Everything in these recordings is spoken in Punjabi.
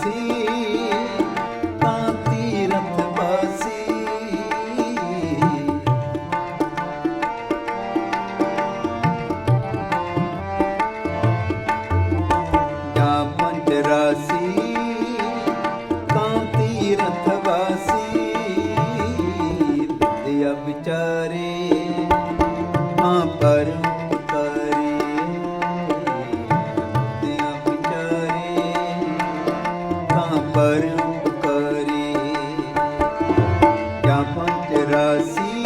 así. Brasil.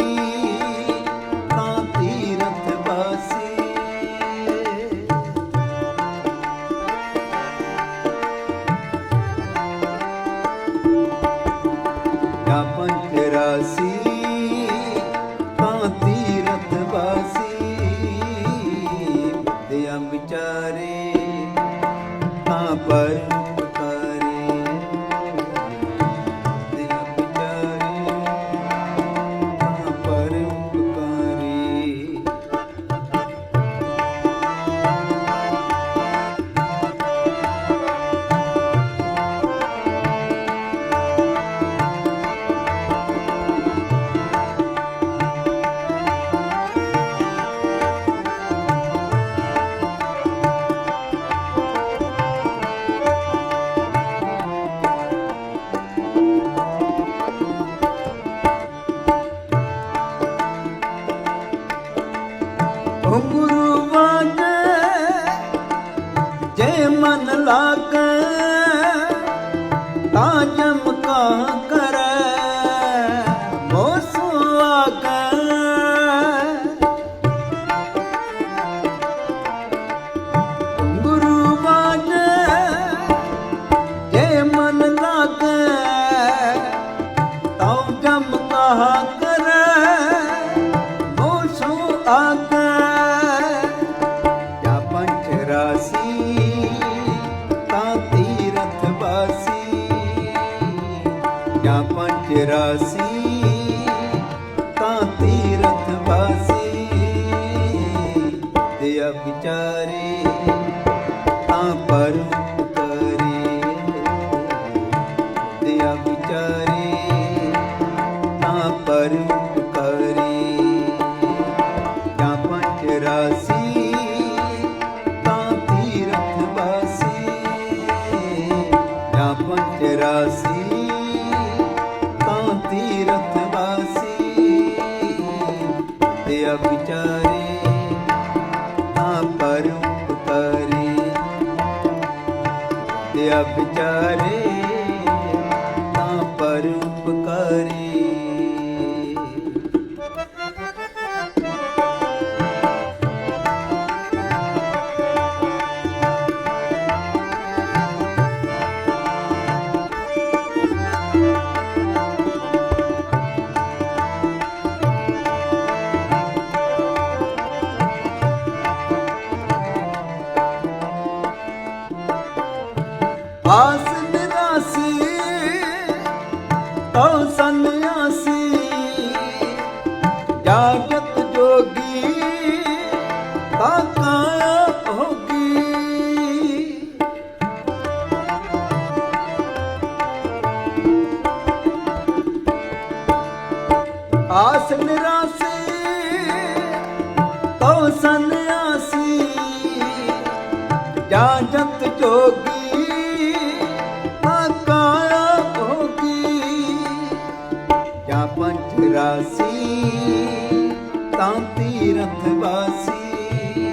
ਉਤਾਰਿਉ ਉਤਾਰੀ ਤੇ ਆ ਵਿਚਾਰੇ ਤਉ ਸੰਨਿਆਸੀ ਜੋਗੀ ਤਾ ਕਾਇਆ ਭੋਗੀ ਆਸ ਨਿਰਾਸੀ ਜੋਗੀ ਨਿਵਾਸੀ ਤਾਂ ਤੀਰਥ ਵਾਸੀ।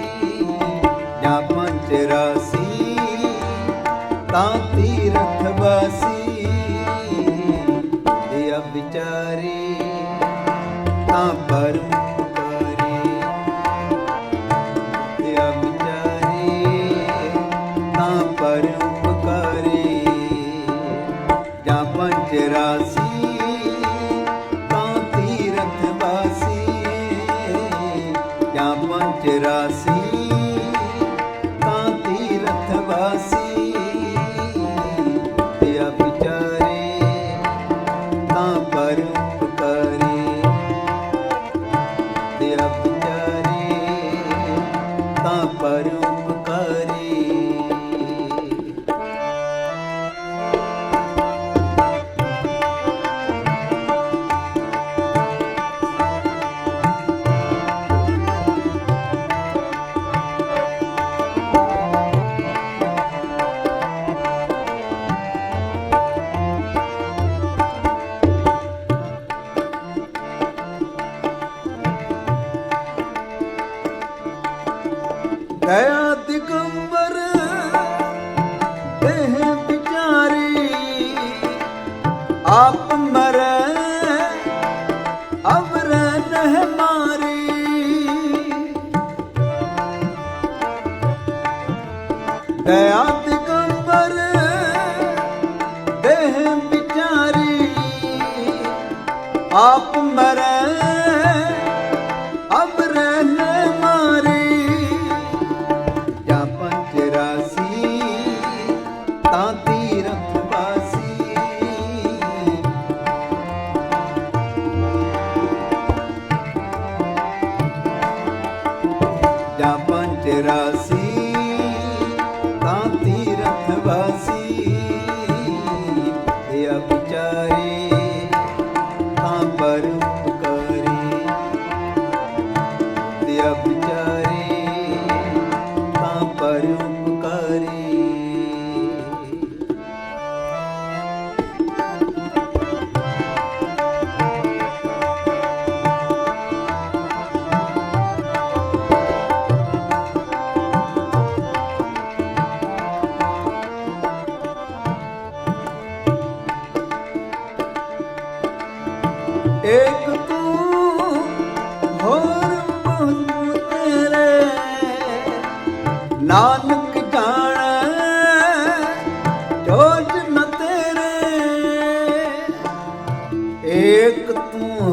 ਜਾਂ ਪੰਚ ਰਾਸੀ ਤਾਂ ਤੀਰਥ ਵਾਸੀ। ਇਹ ਵਿਚਾਰੇ ਤਾਂ ਪਰਮ ਆਪ ਮਰੈ ਅਵਰ ਨਹਿ ਮਾਰੀ। ਦਇਆ ਦਿਗੰਬਰ ਦੇਹ ਵਿਚਾਰੀ ਆਪ ਮਰੈ ਜਾਂ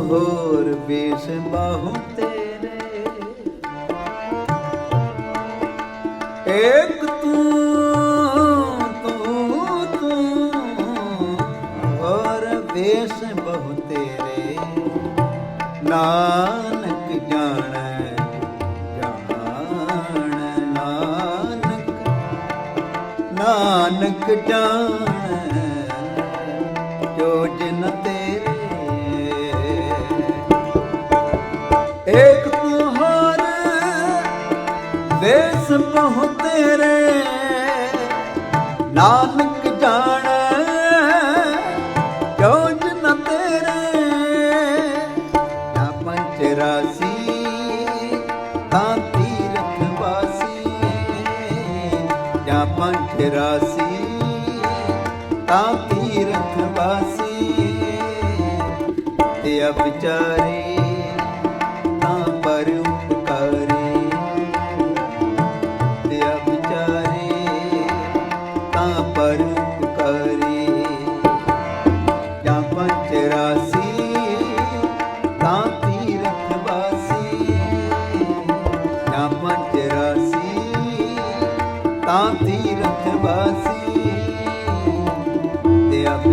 ਹੋਰ ਬੇਸ ਬਾਹੂ ਤੇਰੇ। ਇੱਕ ਤੂੰ ਤੂੰ ਤੂੰ ਹੋਰ ਵੇਸ ਬਹੁ ਤੇਰੇ। ਨਾਨਕ ਜਾਣੈ ਜਾਣੈ ਨਾਨਕ। ਨਾਨਕ ਜਾਣ ਵੇਸ ਬਹੁ ਤੇਰੇ ਨਾਨਕ ਜਾਣੈ ਜੋ ਜਨ ਤੇਰੇ? ਨਾ ਪੰਜ ਰਾਸੀ ਤਾਂ ਤੀਰਥ ਵਾਸੀ। ਜਾਂ ਪੰਜ ਰਾਸੀ ਤਾਂ ਤੀਰਥ ਵਾਸੀ। ਤੇ ਵਿਚਾਰੇ ਤੀਰਥ ਵਾਸੀ ਤੇ ਆਪ